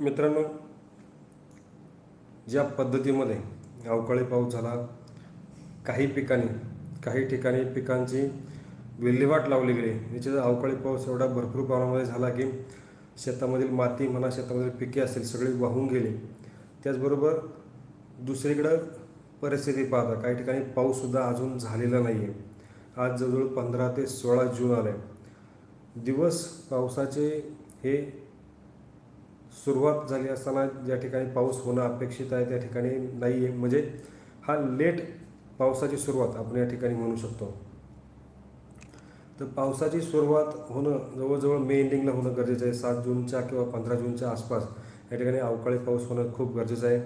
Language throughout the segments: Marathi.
मित्रांनो ज्या पद्धतीमध्ये अवकाळी पाऊस झाला काही पिकांनी काही ठिकाणी पिकांची विल्हेवाट लावली गेली. निश्चित अवकाळी पाऊस एवढा भरपूर प्रमाणामध्ये झाला की शेतामधील माती म्हणा शेतामधील पिके असतील सगळी वाहून गेली. त्याचबरोबर दुसरीकडं परिस्थिती पाहता काही ठिकाणी पाऊससुद्धा अजून झालेला नाही आहे आज जवळजवळ पंधरा ते सोळा जून आले दिवस पावसाचे हे सुरुवात झाली असताना ज्या ठिकाणी पाऊस होणं अपेक्षित आहे त्या ठिकाणी नाही आहे. म्हणजे हा लेट पावसाची सुरुवात आपण या ठिकाणी म्हणू शकतो. तर पावसाची सुरुवात होणं जवळजवळ मे एंडिंगला होणं गरजेचं आहे. सात जूनच्या किंवा पंधरा जूनच्या आसपास या ठिकाणी अवकाळी पाऊस होणं खूप गरजेचं आहे.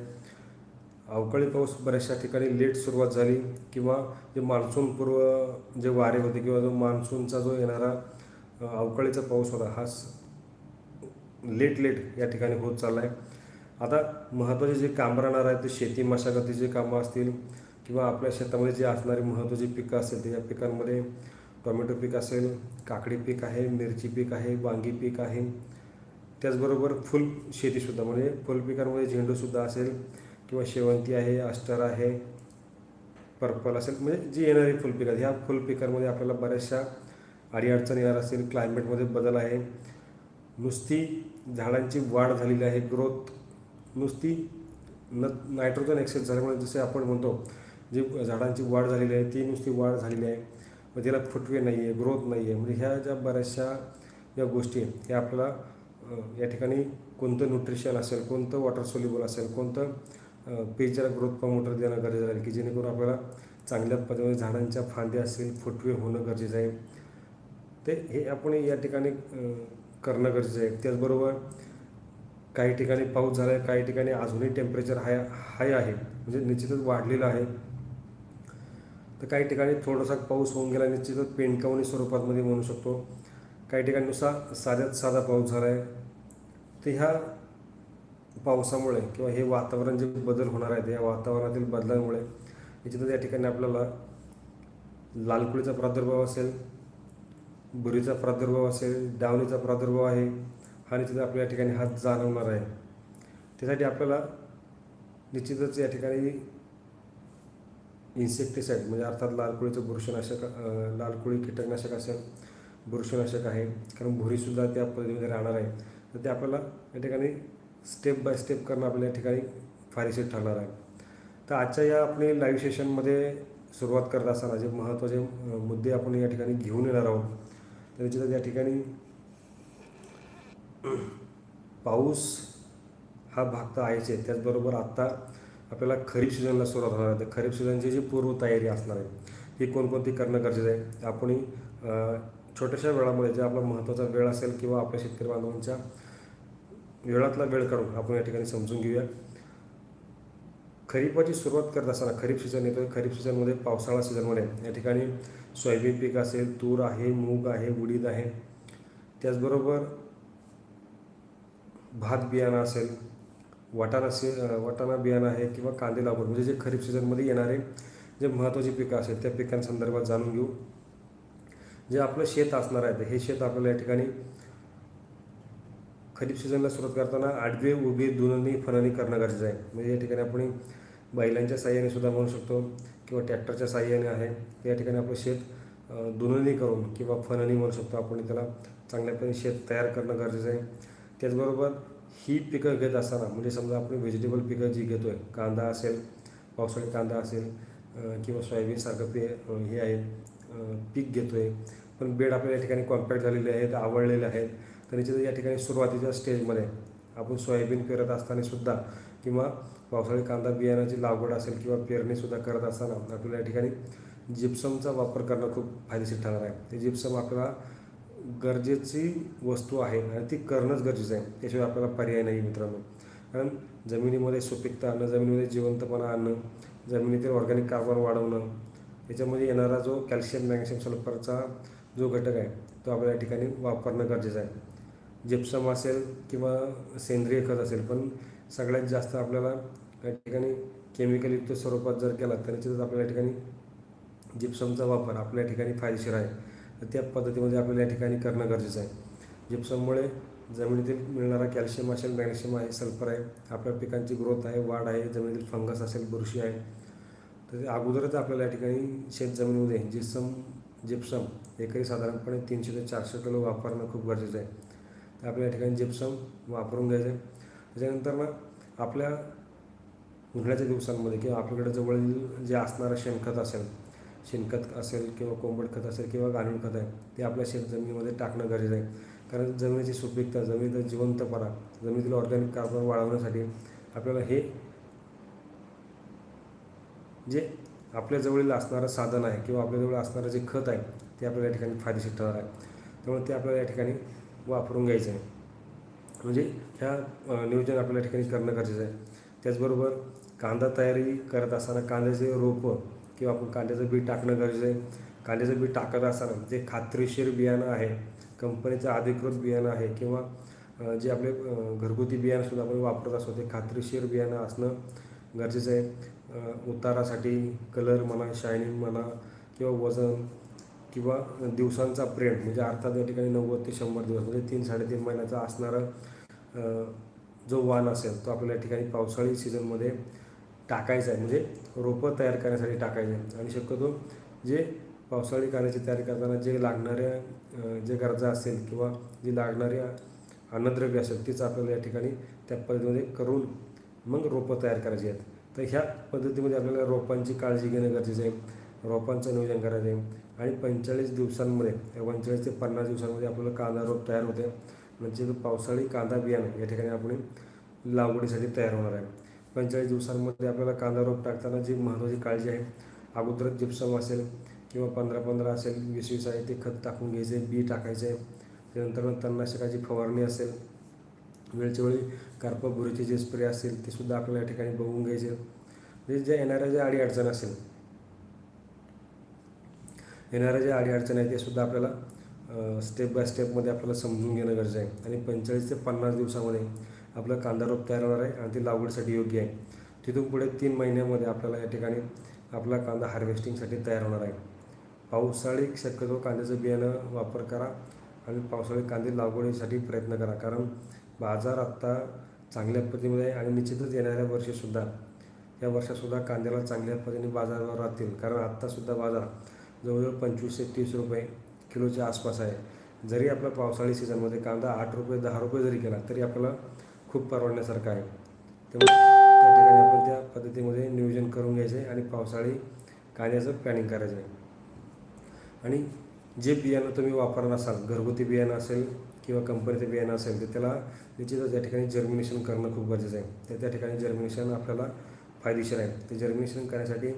अवकाळी पाऊस बऱ्याचशा ठिकाणी लेट सुरुवात झाली किंवा जे मान्सूनपूर्व जे वारे होते किंवा जो मान्सूनचा जो येणारा अवकाळीचा पाऊस होता हा लेट लेट या ठिकाणी होत चालला आहे आता महत्त्वाचे जे काम राहणार आहेत ते शेती मशागतीचे कामं असतील किंवा आपल्या शेतामध्ये जे असणारी महत्त्वाची पिकं असतील त्या पिकांमध्ये टोमॅटो पीक असेल काकडी पीक आहे मिरची पीक आहे वांगी पीक आहे. त्याचबरोबर फुल शेतीसुद्धा म्हणजे फुल पिकांमध्ये झेंडूसुद्धा असेल किंवा शेवंती आहे अस्टर आहे पर्पल असेल म्हणजे जी येणारी फुलपिकं आहेत ह्या फुलपिकांमध्ये आपल्याला बऱ्याचशा अडीअडचण येणार असेल क्लायमेटमध्ये बदल आहे. नुसती झाडांची वाढ झालेली आहे ग्रोथ नुसती न नायट्रोजन एक्सेस झाल्यामुळे जसे आपण म्हणतो जी झाडांची वाढ झालेली आहे ती नुसती वाढ झालेली आहे मग त्याला फुटवे नाही आहे ग्रोथ नाही आहे म्हणजे ह्या ज्या बऱ्याचशा ज्या गोष्टी आहेत त्या आपल्याला या ठिकाणी कोणतं न्यूट्रिशन असेल कोणतं वॉटर सोल्युबल असेल कोणतं पेजला ग्रोथ प्रमोटर देणं गरजेचं आहे की जेणेकरून आपल्याला चांगल्या पद्धतीने झाडांच्या फांद्या असतील फुटवे होणं गरजेचं आहे. ते हे आपण या ठिकाणी करणं गरजेचं आहे. त्याचबरोबर काही ठिकाणी पाऊस झाला आहे काही ठिकाणी अजूनही टेम्परेचर हाय हाय आहे. म्हणजे निश्चितच वाढलेलं आहे. तर काही ठिकाणी थोडासा पाऊस होऊन गेला निश्चितच पेंडकावणी स्वरूपातमध्ये म्हणू शकतो. काही ठिकाणी नुसार साध्यात साधा पाऊस झाला आहे तर ह्या पावसामुळे किंवा हे वातावरण जे बदल होणार आहेत या वातावरणातील बदलांमुळे निश्चितच या ठिकाणी आपल्याला लालकुळीचा प्रादुर्भाव असेल बुरीचा प्रादुर्भाव असेल डावणीचा प्रादुर्भाव आहे हा निश्चित आपल्या या ठिकाणी हात जाणवणार आहे. त्यासाठी आपल्याला निश्चितच या ठिकाणी इन्सेक्टिसाईड म्हणजे अर्थात लालकुळीचं बुरशनाशक लालकुळी कीटकनाशक असेल बुरशनाशक आहे कारण भुरीसुद्धा त्या पद्धतीमध्ये राहणार आहे. तर ते आपल्याला या ठिकाणी स्टेप बाय स्टेप करणं आपल्या या ठिकाणी फायदेशीर ठरणार आहे. तर आजच्या या आपली लाईव्ह सेशनमध्ये सुरुवात करत असताना जे महत्त्वाचे मुद्दे आपण या ठिकाणी घेऊन येणार आहोत तर निश्चितच या ठिकाणी पाऊस हा भाग तर आहेच आहे. त्याचबरोबर आत्ता आपल्याला खरीप सीझनला सुरुवात होणार आहे. तर खरीप सीझनची जी पूर्वतयारी असणार आहे ती कोणकोणती करणं गरजेचं आहे? आपण छोट्याशा वेळामध्ये जे आपला महत्त्वाचा वेळ असेल किंवा आपल्या शेतकरी बांधवांच्या वेळातला वेळ काढून आपण या ठिकाणी समजून घेऊया. खरीपाची सुरुवात करत असताना खरीप सीझन येतो खरीप सीझनमध्ये पावसाळा सीझनमध्ये या ठिकाणी सोयाबीन पीक असेल तूर आहे मूग आहे उडीद आहे. त्याचबरोबर भात बियाणं असेल वाटाणा सी वाटाणा बियाणं आहे किंवा कांदे लागवड म्हणजे जे खरीप सीझनमध्ये येणारे जे महत्त्वाची पिकं असेल त्या पिकांसंदर्भात जाणून घेऊ. जे आपलं शेत असणार आहे हे शेत आपल्याला या ठिकाणी खरीप सीझनला सुरुवात करताना आडवे उभे दुननी फननी करणं गरजेचं आहे. म्हणजे या ठिकाणी आपण बैलांच्या साह्याने सुद्धा म्हणू शकतो किंवा ट्रॅक्टरच्या साह्याने आहे. या ठिकाणी आपलं शेत दुननी करून किंवा फननी म्हणू शकतो आपण त्याला. चांगल्यापणे शेत तयार करणं गरजेचं आहे. त्याचबरोबर ही पिकं घेत असताना म्हणजे समजा आपण व्हेजिटेबल पिकं जी घेतो आहे कांदा असेल पावसाळी कांदा असेल किंवा सोयाबीनसारखं पे हे आहे पीक घेतो आहे पण बेड आपल्या या ठिकाणी कॉम्पॅक्ट झालेले आहेत आवडलेले आहेत. तर निश्चितच या ठिकाणी सुरुवातीच्या स्टेजमध्ये आपण सोयाबीन पेरत असताना सुद्धा किंवा पावसाळी कांदा बियाण्याची लागवड असेल किंवा पेरणीसुद्धा करत असताना आपल्याला या ठिकाणी जिप्समचा वापर करणं खूप फायदेशीर ठरणार आहे. ते जिप्सम आपल्याला गरजेची वस्तू आहे आणि ती करणंच गरजेचं आहे. त्याशिवाय आपल्याला पर्याय नाही मित्रांनो. कारण जमिनीमध्ये सुपीकता आणणं जमिनीमध्ये जिवंतपणा आणणं जमिनीतील ऑर्गॅनिक कार्बन वाढवणं त्याच्यामध्ये येणारा जो कॅल्शियम मॅग्नेशियम सल्फरचा जो घटक आहे तो आपल्या या ठिकाणी वापरणं गरजेचं आहे. जिप्सम असेल किंवा सेंद्रिय खत असेल पण सगळ्यात जास्त आपल्याला या ठिकाणी केमिकलयुक्त स्वरूपात जर केला तर निश्चितच आपल्या या ठिकाणी जिप्समचा वापर आपल्या ठिकाणी फायदेशीर आहे. तर त्या पद्धतीमध्ये आपल्याला या ठिकाणी करणं गरजेचं आहे. जिप्सममुळे जमिनीतील मिळणारा कॅल्शियम असेल मॅग्नेशियम आहे सल्फर आहे आपल्या पिकांची ग्रोथ आहे वाढ आहे जमिनीतील फंगस असेल बुरशी आहे. तर ते अगोदरच आपल्याला या ठिकाणी शेत जमिनीमध्ये जिप्सम जिप्सम एकरी साधारणपणे तीनशे ते चारशे किलो वापरणं खूप गरजेचं आहे. तर आपल्या या ठिकाणी जिप्सम वापरून घ्यायचं आहे. त्याच्यानंतर ना आपल्या उन्हाळ्याच्या दिवसांमध्ये किंवा आपल्याकडे जवळील जे असणारं शेणखत असेल शेणखत असेल किंवा कोंबड खत असेल किंवा गांडूळ खत आहे ते आपल्या शेत जमिनीमध्ये टाकणं गरजेचं आहे. कारण जमिनीची सुपीकता जमिनीचा जिवंतपणा जमिनीतील ऑर्गॅनिक कार्बन वाढवण्यासाठी आपल्याला हे जे आपल्याजवळील असणारं साधन आहे किंवा आपल्याजवळ असणारं जे खत आहे ते आपल्याला या ठिकाणी फायदेशीर ठरणार आहे. त्यामुळे ते आपल्याला या ठिकाणी वापरून घ्यायचं आहे. म्हणजे ह्या नियोजन आपल्याला या ठिकाणी करणं गरजेचं आहे. त्याचबरोबर कांदा तयारी करत असताना कांद्याचे रोपं किंवा आपण कांद्याचं बी टाकणं गरजेचं आहे. कांद्याचं बी टाकत असताना जे खात्रीशीर बियाणं आहे कंपनीचं अधिकृत बियाणं आहे किंवा जे आपले घरगुती बियाणंसुद्धा आपण वापरत असतो ते खात्रीशीर बियाणं असणं गरजेचं आहे. उतारासाठी कलर म्हणा शायनिंग म्हणा किंवा वजन किंवा दिवसांचा प्रेड म्हणजे अर्थात या ठिकाणी नव्वद ते शंभर दिवस म्हणजे तीन साडेतीन महिन्याचा असणारा जो वाण असेल तो आपल्या ठिकाणी पावसाळी सीझनमध्ये टाकायचं आहे. म्हणजे रोपं तयार करण्यासाठी टाकायचं आहे आणि शक्यतो जे पावसाळी कांद्याची तयारी करताना जे लागणाऱ्या जे गरजा असेल किंवा जी लागणाऱ्या अन्नद्रव्य असेल तीच आपल्याला या ठिकाणी त्या पद्धतीमध्ये करून मग रोपं तयार करायची आहेत. तर ह्या पद्धतीमध्ये आपल्याला रोपांची काळजी घेणं गरजेचं आहे. रोपांचं नियोजन करायचं आहे. आणि पंचेचाळीस दिवसांमध्ये पंचेचाळीस ते पन्नास दिवसांमध्ये आपल्याला कांदा रोप तयार होते म्हणजे पावसाळी कांदा बियाणं या ठिकाणी आपण लागवडीसाठी तयार होणार आहे. पंचेचाळीस दिवसांमध्ये आपल्याला कांदा रोप टाकताना जी महत्त्वाची काळजी आहे अगोदरच जिप्सम असेल किंवा पंधरा पंधरा असेल वीस वीस आहे ते खत टाकून घ्यायचे बी टाकायचे. त्यानंतर तणनाशकाची फवारणी असेल वेळच्या वेळी कार्पभुरीचे जे स्प्रे असेल ते सुद्धा आपल्याला या ठिकाणी बघून घ्यायचे. म्हणजे ज्या येणाऱ्या ज्या अडीअडचण असेल येणाऱ्या ज्या अडीअडचण आहे ते सुद्धा आपल्याला स्टेप बाय स्टेपमध्ये आपल्याला समजून घेणं गरजेचं आहे. आणि पंचेचाळीस ते पन्नास दिवसामध्ये आपलं कांदा रोप तयार होणार आहे आणि ते लागवडीसाठी योग्य आहे. तिथून पुढे तीन महिन्यामध्ये आपल्याला या ठिकाणी आपला कांदा हार्वेस्टिंगसाठी तयार होणार आहे. पावसाळी शक्यतो कांद्याचं बियाणं वापर करा आणि पावसाळी कांदे लागवडीसाठी प्रयत्न करा. कारण बाजार आत्ता चांगल्या पद्धतीमध्ये आहे आणि निश्चितच येणाऱ्या वर्षीसुद्धा या वर्षातसुद्धा कांद्याला चांगल्या पद्धतीने बाजारावर राहतील. कारण आत्तासुद्धा बाजार जवळजवळ पंचवीस ते तीस रुपये किलोच्या आसपास आहे. जरी आपला पावसाळी सीझनमध्ये कांदा आठ रुपये दहा रुपये जरी केला तरी आपल्याला खूप परवडण्यासारखं आहे. त्यामुळे त्या ठिकाणी आपण त्या पद्धतीमध्ये नियोजन करून घ्यायचं आहे आणि पावसाळी कांद्याचं प्लॅनिंग करायचं आहे. आणि जे बियाणं तुम्ही वापरणार असाल घरगुती बियाणं असेल किंवा कंपनीचं बियाणं असेल तर त्याला निश्चितच त्या ठिकाणी जर्मिनेशन करणं खूप गरजेचं आहे. तर त्या ठिकाणी जर्मिनेशन आपल्याला फायदेशीर आहे. ते जर्मिनेशन करण्यासाठी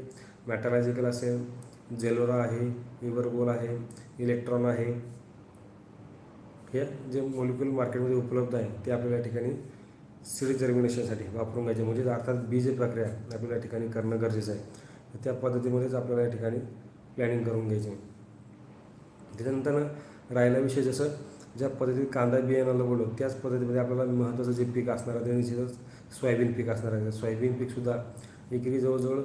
मॅटॅलॉजिकल असेल जेलोरा आहे इव्हरगोल आहे इलेक्ट्रॉन आहे हे जे मॉलिक्युल मार्केटमध्ये उपलब्ध आहे ते आपल्याला या ठिकाणी सीड जर्मिनेशनसाठी वापरून घ्यायचे. म्हणजे अर्थात बीज प्रक्रिया आपल्याला या ठिकाणी करणं गरजेचं आहे. त्या पद्धतीमध्येच आपल्याला या ठिकाणी प्लॅनिंग करून घ्यायचे. त्याच्यानंतर राहिला विषय जसं ज्या पद्धतीत कांदा बियाणं लगवलो त्याच पद्धतीमध्ये आपल्याला महत्त्वाचं जे पीक असणार आहे ते निश्चितच सोयाबीन पीक असणार आहे. सोयाबीन पीकसुद्धा एकरी जवळजवळ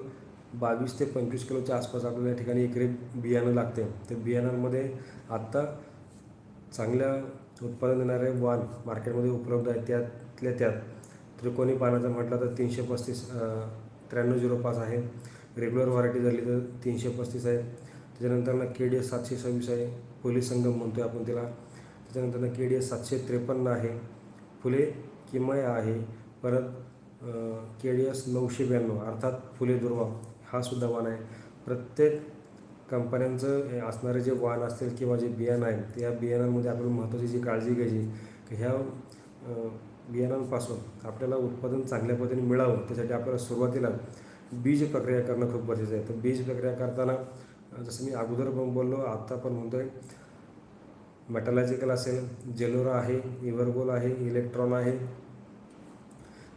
बावीस ते पंचवीस किलोच्या आसपास आपल्याला या ठिकाणी एकरी बियाणं लागते. तर बियाणांमध्ये आत्ता चांगल्या उत्पादन देणारे वाण मार्केटमध्ये उपलब्ध आहेत. त्यातल्या त्यात. त्रिकोणी पानाचं म्हटलं तर तीनशे पस्तीस त्र्याण्णव झिरो पाच आहे. रेग्युलर व्हरायटी झाली तर तीनशे पस्तीस आहे. त्याच्यानंतर ना के डी एस सातशे सव्वीस आहे. पोलीस संगम म्हणतो आहे आपण त्याला त्याच्यानंतर ना के डी एस सातशे त्रेपन्न आहे. फुले किमय आहे. परत के डी एस नऊशे ब्याण्णव अर्थात फुले दुर्वा हा सुद्धा वाण आहे. प्रत्येक कंपन्यांचं हे असणारे जे वाण असतील किंवा जे बियाणं आहे त्या बियाणांमध्ये आपण महत्त्वाची जी काळजी घ्यायची की ह्या बियाणांपासून आपल्याला उत्पादन चांगल्या पद्धतीने मिळावं त्यासाठी आपल्याला सुरुवातीला बीज प्रक्रिया करणं खूप गरजेचं आहे. तर बीज प्रक्रिया करताना जसं मी अगोदर पण बोललो आत्ता पण म्हणतो आहे मेटॅलॉजिकल असेल जेलोरा आहे इव्हरगोल आहे इलेक्ट्रॉन आहे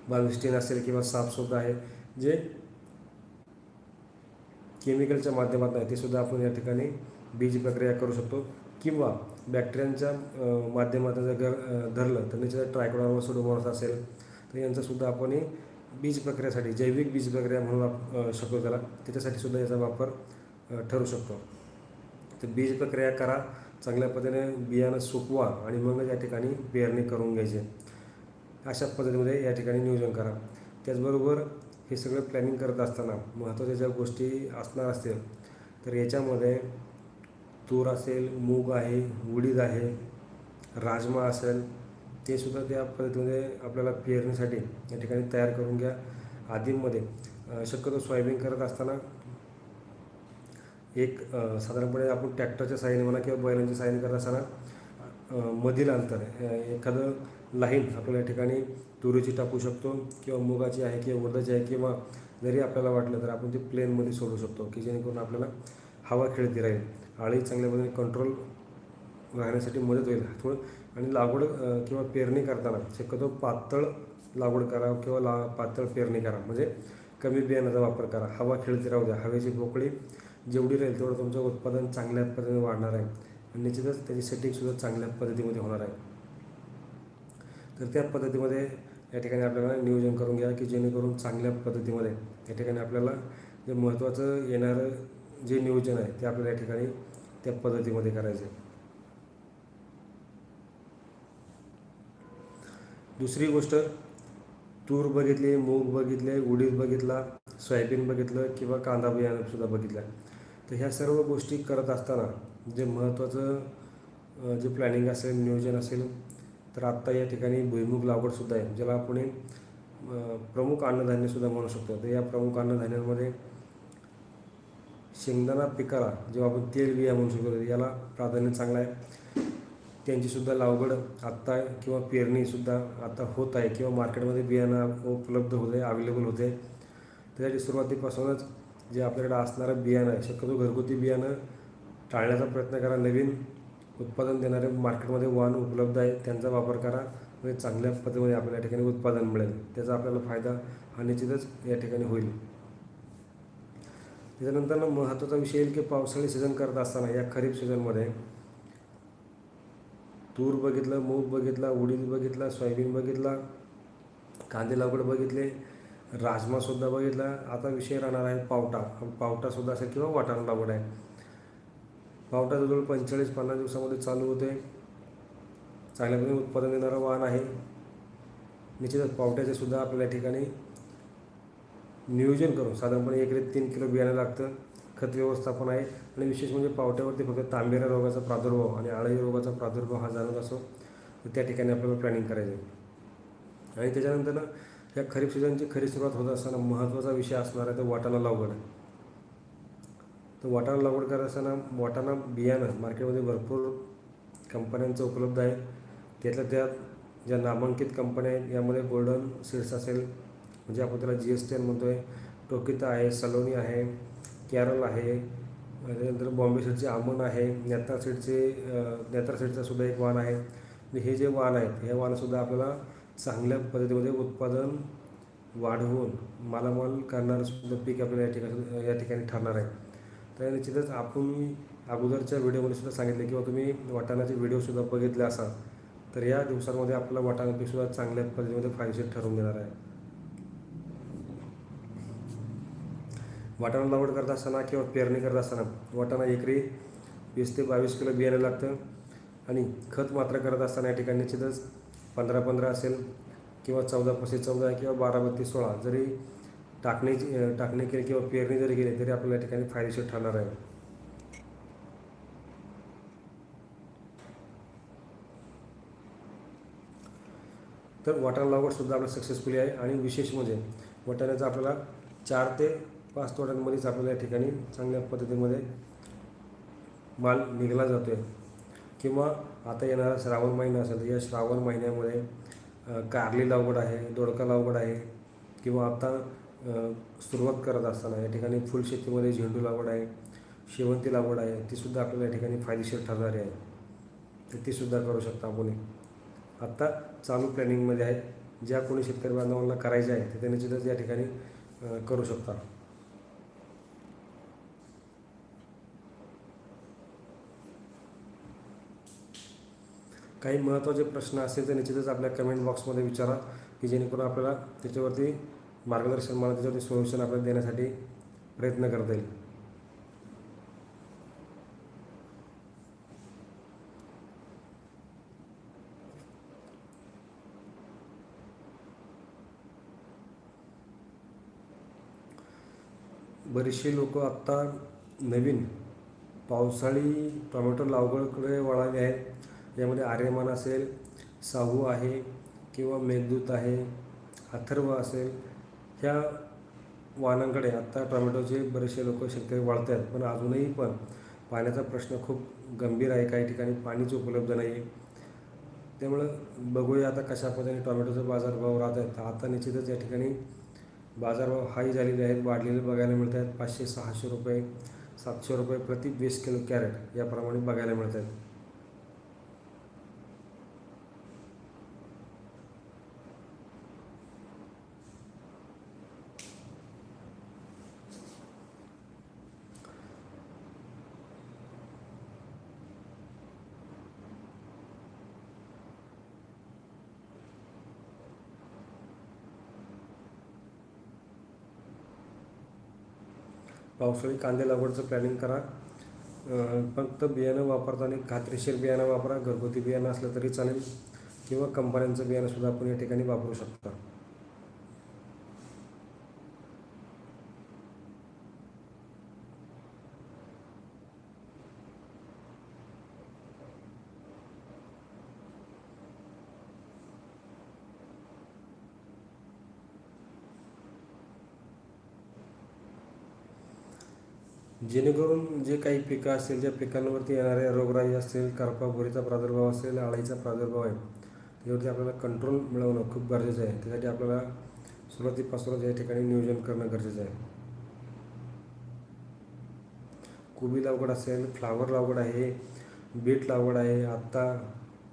बाल्स्टीन असेल किंवा साफसुद्ध आहे जे केमिकलच्या माध्यमातून आहे ते सुद्धा आपण या ठिकाणी बीज प्रक्रिया करू शकतो. किंवा बॅक्टेरियांच्या माध्यमातून जर गर- धरलं तर निश्चित ट्रायकोडॉर्मा सुडोमोनास असेल तर यांचासुद्धा आपण हे बीज प्रक्रियासाठी जैविक बीज प्रक्रिया म्हणून आप- शकतो त्याला. त्याच्यासाठी सुद्धा याचा वापर ठरू शकतो. तर बीज प्रक्रिया करा चांगल्या पद्धतीने बियाणं सुकवा आणि मग या ठिकाणी पेरणी करून घ्यायचे. अशा पद्धतीमध्ये या ठिकाणी नियोजन करा. त्याचबरोबर हे सगळं प्लॅनिंग करत असताना महत्त्वाच्या ज्या गोष्टी असणार असतील तर याच्यामध्ये तूर असेल मूग आहे उडीद आहे राजमा असेल ते सुद्धा त्या पद्धतीमध्ये आपल्याला पेरणीसाठी या ठिकाणी तयार करून घ्या आधीमध्ये शक्यतो सोयाबीन करत असताना एक साधारणपणे आपण ट्रॅक्टरच्या साहाय्याने म्हणा किंवा बैलांच्या साहाय्याने करत असताना मधील अंतर एखादं लाईन आपल्याला या ठिकाणी तुरीची टाकू शकतो किंवा मुगाची आहे किंवा उडदाची आहे किंवा जरी आपल्याला वाटलं तर आपण ते प्लेनमध्ये सोडू शकतो की जेणेकरून आपल्याला हवा खेळती राहील. आळी चांगल्या पद्धतीने कंट्रोल राहण्यासाठी मदत होईल. थोडं आणि लागवड किंवा पेरणी करताना शक्यतो पातळ लागवड करा किंवा ला पातळ पेरणी करा. म्हणजे कमी बियाण्याचा वापर करा. हवा खेळती राहू द्या. हवेची पोकळी जेवढी राहील तेवढं तुमचं उत्पादन चांगल्या पद्धतीने वाढणार आहे. आणि निश्चितच त्याची सेटिंगसुद्धा चांगल्या पद्धतीमध्ये होणार आहे. तर त्या पद्धतीमध्ये या ठिकाणी आपल्याला नियोजन करून घ्या की जेणेकरून चांगल्या पद्धतीमध्ये या ठिकाणी आपल्याला जे महत्त्वाचं येणारं जे नियोजन आहे ते आपल्याला या ठिकाणी त्या पद्धतीमध्ये करायचं आहे दुसरी गोष्ट तूर बघितली मूग बघितले उडीद बघितला सोयाबीन बघितलं किंवा कांदा बियाणंसुद्धा बघितला. तर ह्या सर्व गोष्टी करत असताना जे महत्त्वाचं जे प्लॅनिंग असेल नियोजन असेल तर आत्ता या ठिकाणी भुईमुग लागवडसुद्धा आहे ज्याला आपण प्रमुख अन्नधान्यसुद्धा म्हणू शकतो. तर या प्रमुख अन्नधान्यांमध्ये शेंगदाणा पिकाला जेव्हा आपण तेल बिया म्हणू शकतो याला प्राधान्य चांगलं आहे. त्यांचीसुद्धा लागवड आत्ता किंवा पेरणीसुद्धा आता होत आहे किंवा मार्केटमध्ये बियाणं उपलब्ध होत आहे अवेलेबल होते त्यासाठी सुरुवातीपासूनच जे आपल्याकडे असणारं बियाणं आहे शक्यतो घरगुती बियाणं टाळण्याचा प्रयत्न करा. नवीन उत्पादन देणारे मार्केटमध्ये वाहन उपलब्ध आहे त्यांचा वापर करा. म्हणजे चांगल्या पद्धतीमध्ये आपल्याला या ठिकाणी उत्पादन मिळेल. त्याचा आपल्याला फायदा हा निश्चितच या ठिकाणी होईल. त्याच्यानंतर ना महत्त्वाचा विषय येईल की पावसाळी सीझन करत असताना या खरीप सीझनमध्ये तूर बघितलं मूग बघितला उडीद बघितला सोयाबीन बघितला कांदे लागवड बघितले राजमासुद्धा बघितला. आता विषय राहणार आहे पावटा. पावटासुद्धा असेल किंवा वाटाणा लागवड आहे. पावटा जवळ पंचेचाळीस पन्नास दिवसामध्ये चालू होते चांगल्या उत्पादन देणारं वाहन आहे. निश्चितच पावट्याचे सुद्धा आपल्या ठिकाणी नियोजन करून साधारणपणे एकरी तीन किलो बियाणं लागतं. खत व्यवस्थापन आहे आणि विशेष म्हणजे पावट्यावरती फक्त तांबेरा रोगाचा प्रादुर्भाव आणि आळी रोगाचा प्रादुर्भाव हा जाणत असो तर त्या ठिकाणी आपल्याला प्लॅनिंग करायचं आणि त्याच्यानंतर ना या खरीप सीझनची खरी सुरुवात होत असताना महत्त्वाचा विषय असणार आहे तो वाटाणा लागवड. तर वाटाणा लागवड करत असताना वाटाणा बियाणं मार्केटमध्ये भरपूर कंपन्यांचं उपलब्ध आहे त्यातल्या त्यात ज्या नामांकित कंपन्या आहेत यामध्ये गोल्डन सीड्स असेल म्हणजे आपण त्याला जी एस टी एन म्हणतो आहे टोकिता आहे सलोनी आहे कॅरल आहे त्यानंतर बॉम्बे सीडचे आमन आहे नेत्रा सीडचे नेत्रा सीडचं सुद्धा एक वाहन आहे. हे जे वाहन आहेत हे वाहनसुद्धा आपल्याला चांगल्या पद्धतीमध्ये उत्पादन वाढवून मालामाल करणारं सुद्धा पीक आपल्याला या ठिकाणी या ठिकाणी ठरणार आहे. तर निश्चितच आपण अगोदरच्या व्हिडिओमध्ये सुद्धा सांगितले किंवा तुम्ही वाटाण्याचे व्हिडिओसुद्धा बघितले असाल तर या दिवसांमध्ये आपला वाटाणा पीकसुद्धा चांगल्या पद्धतीमध्ये फायदेशीर ठरवून देणार आहे. वाटाणा लागवड करत असताना किंवा पेरणी करत असताना वाटाणा एकरी वीस ते बावीस किलो बियाणं लागतं. आणि खत मात्र करत असताना या ठिकाणी निश्चितच पंधरा पंधरा असेल किंवा चौदा पस्तीस चौदा किंवा बारा बत्तीस सोळा जरी टाकणी टाकणी केली किंवा पेरणी जरी केली तरी आपल्याला या ठिकाणी फायदेशीर ठरणार आहे. तर वाटाणा लागवडसुद्धा आपलं सक्सेसफुली आहे आणि विशेष म्हणजे वाटाण्याचा आपल्याला चार ते पाच तोड्यांमध्येच आपल्याला या ठिकाणी चांगल्या पद्धतीमध्ये माल निघाला जातो आहे किंवा आता येणारा श्रावण महिना असेल तर या श्रावण महिन्यामध्ये कारली लागवड आहे दोडका लागवड आहे किंवा आता सुरुवात करत असताना या ठिकाणी फुलशेतीमध्ये झेंडू लागवड आहे शेवंती लागवड आहे तीसुद्धा आपल्याला या ठिकाणी फायदेशीर ठरणारी आहे. तर तीसुद्धा करू शकता आपण आत्ता चालू प्लॅनिंगमध्ये आहे ज्या कोणी शेतकरी बांधवांना करायचे आहे ते त्यांनी या ठिकाणी करू शकता काही महत्त्वाचे प्रश्न असतील तर निश्चितच आपल्या कमेंट बॉक्समध्ये विचारा की जेणेकरून आपल्याला त्याच्यावरती मार्गदर्शन मला त्याच्यावरती सोल्युशन आपल्याला देण्यासाठी प्रयत्न करता येईल. बरेचसे लोक आत्ता नवीन पावसाळी टोमॅटो लागवडकडे वळाले आहेत. यामध्ये आर्यमान असेल साहू आहे किंवा मेघदूत आहे अथर्व असेल ह्या वाहनांकडे आत्ता टोमॅटोचे बरेचसे लोक शेतकरी वाढत आहेत पण अजूनही पण पाण्याचा प्रश्न खूप गंभीर आहे. काही ठिकाणी पाणीच उपलब्ध नाही आहे त्यामुळं बघूया आता कशा पद्धतीने टोमॅटोचे बाजारभाव राहत आहेत. आता निश्चितच या ठिकाणी बाजारभाव हाई झालेले आहेत. वाढलेले बघायला मिळत आहेत पाचशे सहाशे रुपये सातशे रुपये प्रति वीस किलो कॅरेट याप्रमाणे बघायला मिळत आहेत पावसाळी कांदे लागवडचं प्लॅनिंग करा. फक्त बियाणं वापरताना खात्रीशीर बियाणं वापरा. घरगुती बियाणं असलं तरी चालेल. किंवा कंपन्यांचं बियाणंसुद्धा आपण या ठिकाणी वापरू शकता. जेणेकरून जे काही पिकं असतील ज्या पिकांवरती येणाऱ्या रोगराई असेल करपाभुरीचा प्रादुर्भाव असेल आळीचा प्रादुर्भाव आहे त्यावरती आपल्याला कंट्रोल मिळवणं खूप गरजेचं आहे. त्यासाठी आपल्याला सुरुवातीपासूनच या ठिकाणी नियोजन करणं गरजेचं आहे. कोबी लागवड असेल फ्लावर लागवड आहे बीट लागवड आहे आत्ता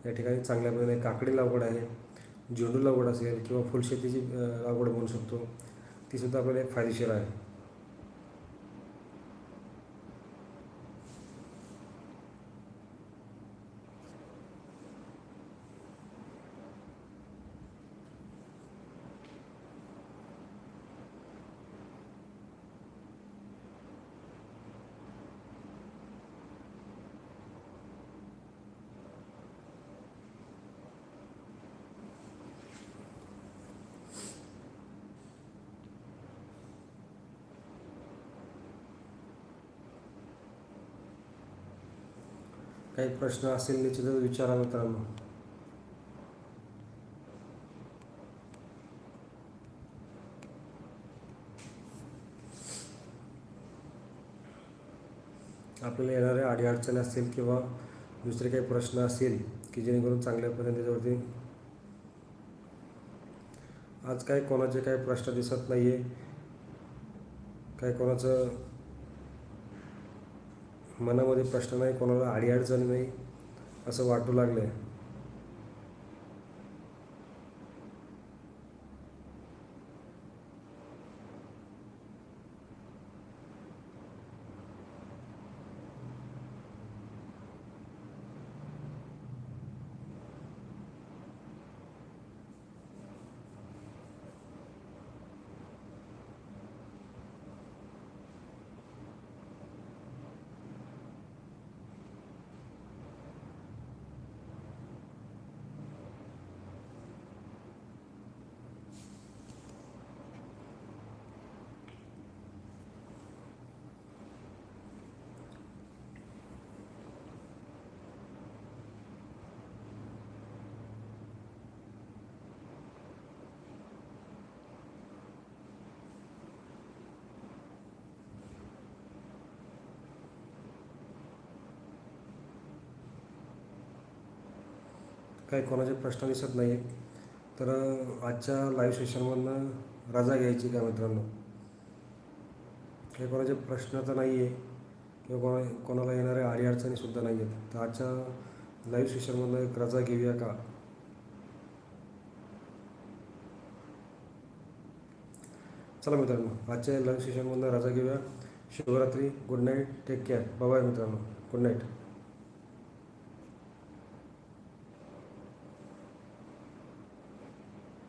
या ठिकाणी चांगल्या प्रकारे काकडी लागवड आहे झेंडू लागवड असेल किंवा फुलशेतीची लागवड म्हणू शकतो तीसुद्धा आपल्याला एक फायदेशीर आहे. काही प्रश्न असेल निश्चितच विचारा मित्रांनो. आपल्याला येणाऱ्या अडीअडचणी असतील किंवा दुसरे काही प्रश्न असतील की जेणेकरून चांगल्या पद्धतीने त्याच्यावरती आज काय कोणाचे काही प्रश्न दिसत नाही आहे काय कोणाचं मनामध्ये प्रश्न नाही कोणाला आडीअडचण नाही असं वाटू लागलं आहे काही कोणाचे प्रश्न दिसत नाही आहेत तर आजच्या लाईव्ह सेशनमधनं रजा घ्यायची का मित्रांनो? काही कोणाचे प्रश्न तर नाही आहे किंवा कोणा कोणाला येणाऱ्या अडीअडचणीसुद्धा नाही आहेत तर आजच्या लाईव्ह सेशनमधनं एक रजा घेऊया का? चला मित्रांनो आजच्या लाईव्ह सेशनमधनं रजा घेऊया. Shivratri good night take care bye मित्रांनो. Good night